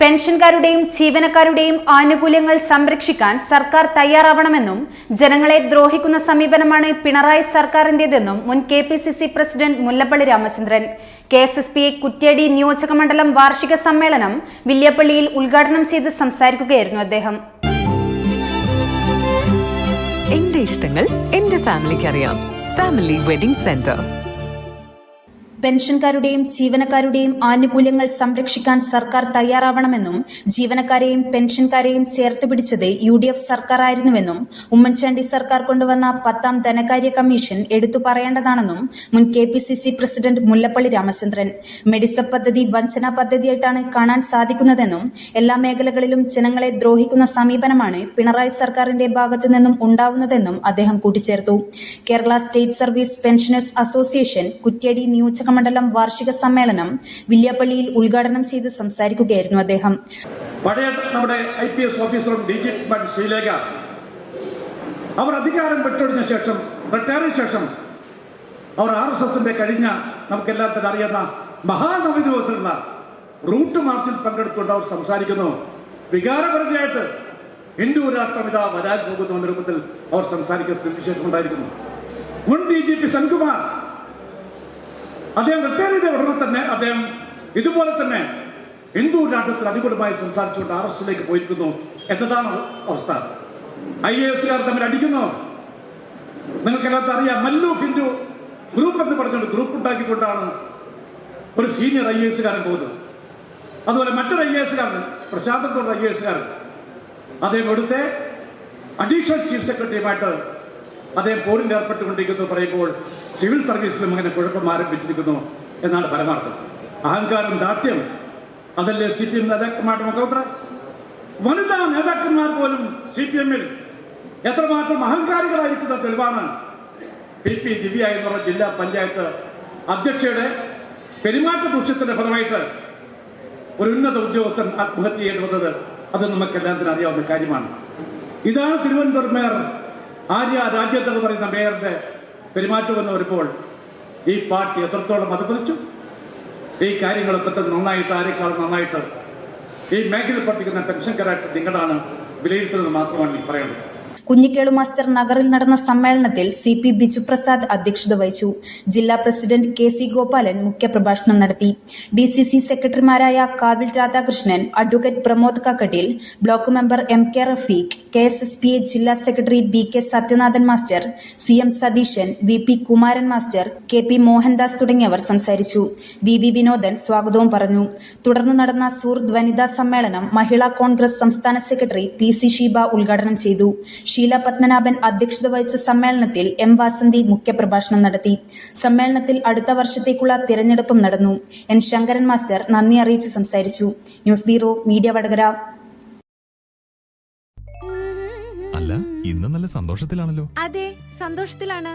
പെൻഷൻകാരുടെയും ജീവനക്കാരുടെയും ആനുകൂല്യങ്ങൾ സംരക്ഷിക്കാൻ സർക്കാർ തയ്യാറാവണമെന്നും ജനങ്ങളെ ദ്രോഹിക്കുന്ന സമീപനമാണ് പിണറായി സർക്കാരിന്റേതെന്നും മുൻ K P C C president Mullappally Ramachandran. K S S P Kuttiadi നിയോജകമണ്ഡലം വാർഷിക സമ്മേളനം വില്യപ്പള്ളിയിൽ ഉദ്ഘാടനം ചെയ്ത് സംസാരിക്കുകയായിരുന്നു അദ്ദേഹം. എന്റെ ഇഷ്ടങ്ങൾ എന്റെ ഫാമിലിക്ക് അറിയാം ഫാമിലി വെഡിംഗ് സെന്റർ. പെൻഷൻകാരുടെയും ജീവനക്കാരുടെയും ആനുകൂല്യങ്ങൾ സംരക്ഷിക്കാൻ സർക്കാർ തയ്യാറാവണമെന്നും ജീവനക്കാരെയും പെൻഷൻകാരെയും ചേർത്ത് പിടിച്ചത് യു ഡി എഫ് സർക്കാർ ആയിരുന്നുവെന്നും ഉമ്മൻചാണ്ടി സർക്കാർ കൊണ്ടുവന്ന പത്താം ധനകാര്യ കമ്മീഷൻ എടുത്തു പറയേണ്ടതാണെന്നും മുൻ K P C C president Mullappally Ramachandran. Medisep പദ്ധതി വഞ്ചന പദ്ധതിയായിട്ടാണ് കാണാൻ സാധിക്കുന്നതെന്നും എല്ലാ മേഖലകളിലും ജനങ്ങളെ ദ്രോഹിക്കുന്ന സമീപനമാണ് പിണറായി സർക്കാരിന്റെ ഭാഗത്തു നിന്നും ഉണ്ടാവുന്നതെന്നും അദ്ദേഹം കൂട്ടിച്ചേർത്തു. Kerala State Service Pensioners Association Kuttiadi നിയോജകമണ്ഡലം വാർഷിക സമ്മേളനം വില്യാപ്പള്ളിയിൽ ഉദ്ഘാടനം ചെയ്ത് സംസാരിക്കുകയായിരുന്നു അദ്ദേഹം. പഴയ നമ്മുടെ ഐ പി എസ് ഓഫീസറും ഡി ജി ശ്രീലേഖ. അവർ അധികാരം വിട്ടൊഴിഞ്ഞ ശേഷം റിട്ടയറിന് ശേഷം അവർ ആർ എസ് എസിന്റെ കഴിഞ്ഞ നമുക്കെല്ലാത്തിനും അറിയുന്ന മഹാനവരൂപത്തിലുള്ള റൂട്ട് മാർച്ചിൽ പങ്കെടുത്തുകൊണ്ട് അവർ സംസാരിക്കുന്നു. വികാരപരതയായിട്ട് ഹിന്ദു രാഷ്ട്രമിത വരാൻ പോകുന്നു എന്ന രൂപത്തിൽ അവർ സംസാരിക്കുന്ന സ്ഥിതിവിശേഷം ഉണ്ടായിരിക്കുന്നു മുൻ ഡി ജി പി സെൻകുമാർ അദ്ദേഹം റിട്ടയർ ചെയ്ത ഉടനെ തന്നെ അദ്ദേഹം ഇതുപോലെ തന്നെ ഹിന്ദു രാഷ്ട്രത്തിൽ അനുകൂലമായി സംസാരിച്ചുകൊണ്ട് അറസ്റ്റിലേക്ക് പോയിരിക്കുന്നു എന്നതാണ് അവസ്ഥ. ഐ എ എസുകാർ തമ്മിൽ അടിക്കുന്നു. നിങ്ങൾക്കെല്ലാത്തും അറിയാം മല്ലു ഹിന്ദു ഗ്രൂപ്പ് എന്ന് പറഞ്ഞുകൊണ്ട് ഗ്രൂപ്പ് ഉണ്ടാക്കിക്കൊണ്ടാണ് ഒരു സീനിയർ ഐ എ എസുകാരൻ പോകുന്നത്. അതുപോലെ മറ്റൊരു ഐ എ എസുകാരൻ പ്രശാന്തത്തോട് ഐ എ എസുകാരൻ അദ്ദേഹം ഇവിടുത്തെ അഡീഷണൽ ചീഫ് സെക്രട്ടറിയുമായിട്ട് അദ്ദേഹം പോരിൽ ഏർപ്പെട്ടുകൊണ്ടിരിക്കുന്നു പറയുമ്പോൾ സിവിൽ സർവീസിലും അങ്ങനെ കുഴപ്പം ആരംഭിച്ചിരിക്കുന്നു എന്നാണ് പരമാർത്ഥം. അഹങ്കാരം ദാർഢ്യം അതല്ലേ സി പി എം നേതാക്കന്മാരുടെ മുഖമുദ്ര വനിതാ നേതാക്കന്മാർ പോലും സി പി എമ്മിൽ എത്രമാത്രം അഹങ്കാരികളായിരിക്കുന്ന തെളിവാണ്. പി പി ദിവ്യ എന്ന് പറഞ്ഞ ജില്ലാ പഞ്ചായത്ത് അധ്യക്ഷയുടെ പെരുമാറ്റ ദൂഷ്യത്തിന്റെ ഫലമായിട്ട് ഒരു ഉന്നത ഉദ്യോഗസ്ഥൻ ആത്മഹത്യ ചെയ്യേണ്ടി വന്നത് അത് നമുക്കെല്ലാത്തിനും അറിയാവുന്ന കാര്യമാണ്. ഇതാണ് തിരുവനന്തപുരം മേയർ ആര്യ രാജ്യത്ത് എന്ന് പറയുന്ന മേയറുടെ പെരുമാറ്റം എന്ന് വരുമ്പോൾ ഈ പാർട്ടി എത്രത്തോളം അതുപതിച്ചു ഈ കാര്യങ്ങളൊക്കെ നന്നായിട്ട് ആരെക്കാൾ നന്നായിട്ട് ഈ മേഖലയിൽ പഠിക്കുന്ന പെൻഷൻകാരായിട്ട് നിങ്ങളാണ് വിലയിരുത്തുന്നത് മാത്രമാണ് പറയുന്നത്. കുഞ്ഞിക്കേളു മാസ്റ്റർ നഗറിൽ നടന്ന സമ്മേളനത്തിൽ സി പി ബിജുപ്രസാദ് അധ്യക്ഷത വഹിച്ചു. ജില്ലാ പ്രസിഡന്റ് കെ സി ഗോപാലൻ മുഖ്യപ്രഭാഷണം നടത്തി. ഡി സി സി സെക്രട്ടറിമാരായ Kavil Radhakrishnan advocate Pramod Kakkattil block member M K Rafeeq K S S P A ജില്ലാ secretary B K Sathyanathan master C M Satheesan V P Kumaran master K P Mohandas തുടങ്ങിയവർ സംസാരിച്ചു. V V Vinodan സ്വാഗതവും പറഞ്ഞു. തുടർന്ന് നടന്ന സൂറത്ത് വനിതാ സമ്മേളനം മഹിളാ കോൺഗ്രസ് സംസ്ഥാന സെക്രട്ടറി പി സി ഷീബ ഉദ്ഘാടനം ചെയ്തു. ഷീല പത്മനാഭൻ അധ്യക്ഷത വഹിച്ച സമ്മേളനത്തിൽ എം വാസന്തി മുഖ്യപ്രഭാഷണം നടത്തി. സമ്മേളനത്തിൽ അടുത്ത വർഷത്തേക്കുള്ള തിരഞ്ഞെടുപ്പും നടന്നു. എൻ ശങ്കരൻ മാസ്റ്റർ നന്ദി അറിയിച്ച് സംസാരിച്ചു. News bureau media Vadakara. അല്ല ഇന്ന് നല്ല സന്തോഷത്തിലാണല്ലോ. അതെ സന്തോഷത്തിലാണ്.